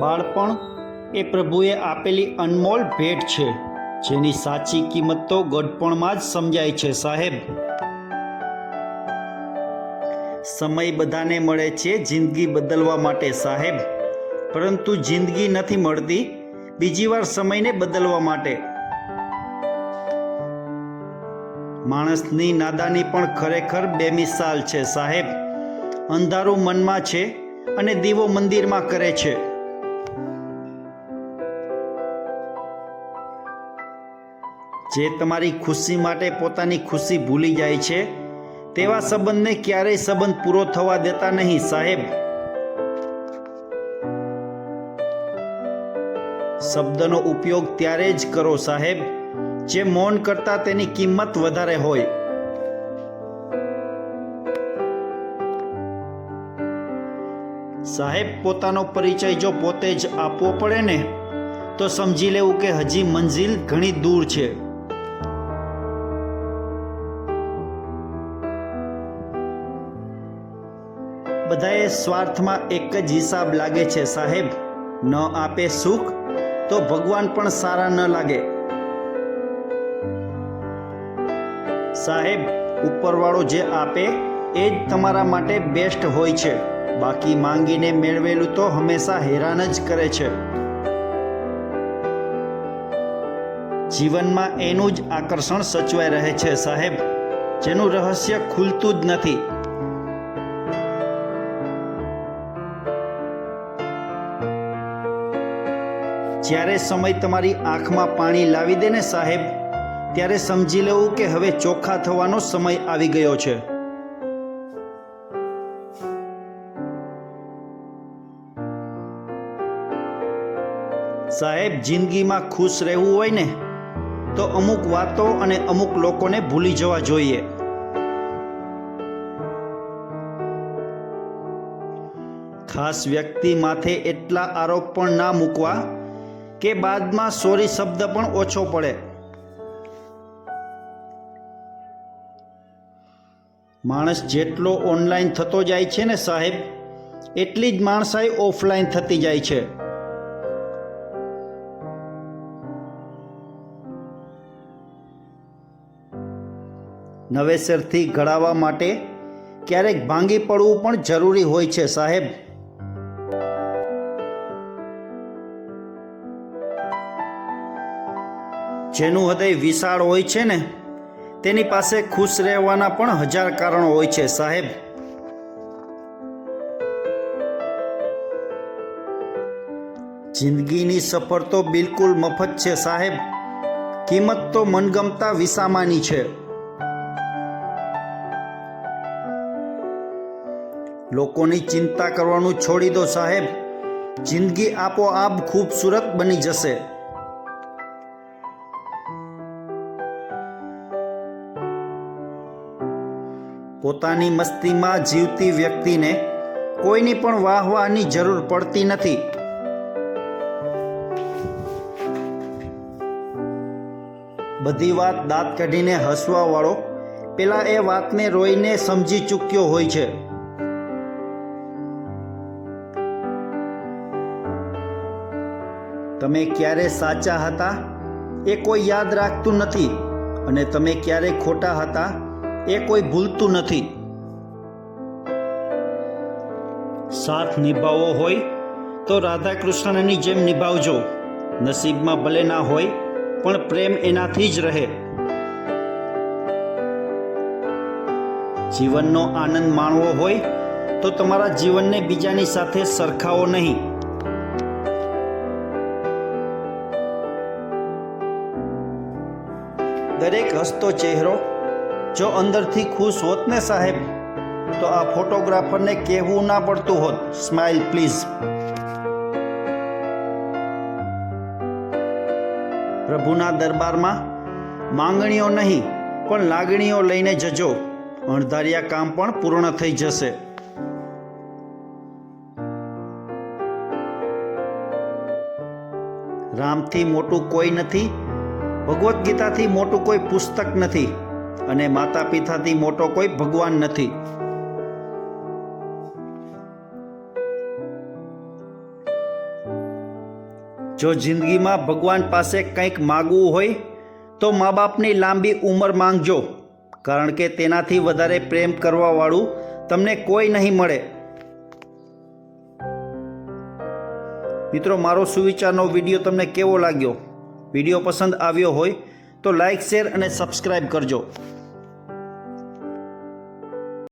બાળપણ એ પ્રભુએ આપેલી અનમોલ ભેટ છે. જેની સાચી કિંમત તો ગઢપણમાં જ સમજાય છે, સાહેબ. સમય બધાને મળે છે જિંદગી બદલવા માટે, સાહેબ. પરંતુ જિંદગી નથી મળતી, બીજી વાર સમયને બદલવા માટે. માણસની નાદાની પણ ખરેખર બેમિસાલ છે, સાહેબ. અંધારું મનમાં છે અને દીવો મંદિરમાં કરે છે. જે તમારી ખુશી માટે પોતાની ખુશી ભૂલી જાય છે, તેવા સંબંધને ક્યારેય સંબંધ પૂરો થવા દેતા નહીં, સાહેબ. શબ્દનો ઉપયોગ ત્યારે જ કરો, સાહેબ. જે મૌન કરતાં તેની કિંમત વધારે હોય. સાહેબ, પોતાનો પરિચય જો પોતે જ આપવો પડે ને, તો સમજી લેવું કે હજી મંજિલ ઘણી દૂર છે. બધાએ સ્વાર્થમાં એક જ હિસાબ લાગે છે, સાહેબ. ન આપે સુખ, તો ભગવાન પણ સારા ન લાગે. સાહેબ, ઉપરવાળો જે આપે, એ જ તમારા માટે બેસ્ટ હોય છે. બાકી માંગીને મેળવેલું તો હંમેશા હેરાન જ કરે છે. જીવનમાં એનું જ આકર્ષણ સચવાઈ રહે છે સાહેબ. જેનું રહસ્ય ખુલતું જ નથી. જ્યારે સમય તમારી આંખમાં પાણી લાવી દે ને સાહેબ, ત્યારે સમજી લેવું કે હવે ચોખ્ખા થવાનો સમય આવી ગયો છે. સાહેબ, જિંદગીમાં ખુશ રહેવું હોય ને, તો અમુક વાતો અને અમુક લોકોને ભૂલી જવા જોઈએ. ખાસ વ્યક્તિ માથે એટલા આરોપ પણ ના મૂકવા કે બાદમાં સોરી શબ્દ પણ ઓછો પડે. માણસ જેટલો ઓનલાઈન થતો જાય છે ને સાહેબ, એટલી જ માણસાઈ ઓફલાઈન થતી જાય છે. નવેસરથી ઘડાવા માટે ક્યારેક ભાંગી પડવું પણ જરૂરી હોય છે, સાહેબ. જેનું હૃદય વિશાળ હોય છે ને, તેની પાસે ખુશ રહેવાના પણ હજાર કારણો હોય છે, સાહેબ. જિંદગીની સફર તો બિલકુલ મફત છે, સાહેબ. કિંમત તો મનગમતા વિસામાની છે. લોકોની ચિંતા કરવાનું છોડી દો સાહેબ. જિંદગી આપોઆપ ખૂબસૂરત બની જશે. પોતાની મસ્તીમાં જીવતી વ્યક્તિને કોઈની પણ વાહવાહની જરૂર પડતી નથી. બધી વાત દાંત કાઢીને હસવા વાળો પેલા એ વાતને રોઈને સમજી ચૂક્યો હોય છે. તમે ક્યારે સાચા હતા એ કોઈ યાદ રાખતું નથી અને તમે ક્યારે ખોટા હતા એ કોઈ ભૂલતું નથી. સાથ નિભાવવો હોય તો રાધા કૃષ્ણની જેમ નિભાવજો. નસીબમાં ભલે ના હોય, પણ પ્રેમ એનાથી જ રહે. જીવનનો આનંદ માણવો હોય તો તમારા જીવનને બીજાની સાથે સરખાવો નહીં. દરેક હસતો ચહેરો જો અંદરથી ખુશ હોત ને સાહેબ, તો આ ફોટોગ્રાફરને કહેવું ના પડતું હોત. Smile please. પ્રભુના દરબારમાં માંગણીઓ નહીં, પણ લાગણીઓ લઈને જજો. અણધાર્યા કામ પણ પૂર્ણ થઈ જશે. રામથી મોટું કોઈ નથી ભગવદ્ ગીતાથી મોટું કોઈ પુસ્તક નથી અને માતા પિતાથી મોટો કોઈ ભગવાન નથી. જો જિંદગીમાં ભગવાન પાસે કંઈક માગવું હોય, તો મા બાપની લાંબી ઉંમર માંગજો, કારણ કે તેનાથી વધારે પ્રેમ કરવાવાળું તમને કોઈ નહીં મળે. મિત્રો, મારો સુવિચારનો વીડિયો તમને કેવો લાગ્યો? વીડિયો પસંદ આવ્યો હોય તો લાઇક શેર અને સબસ્ક્રાઈબ કરજો.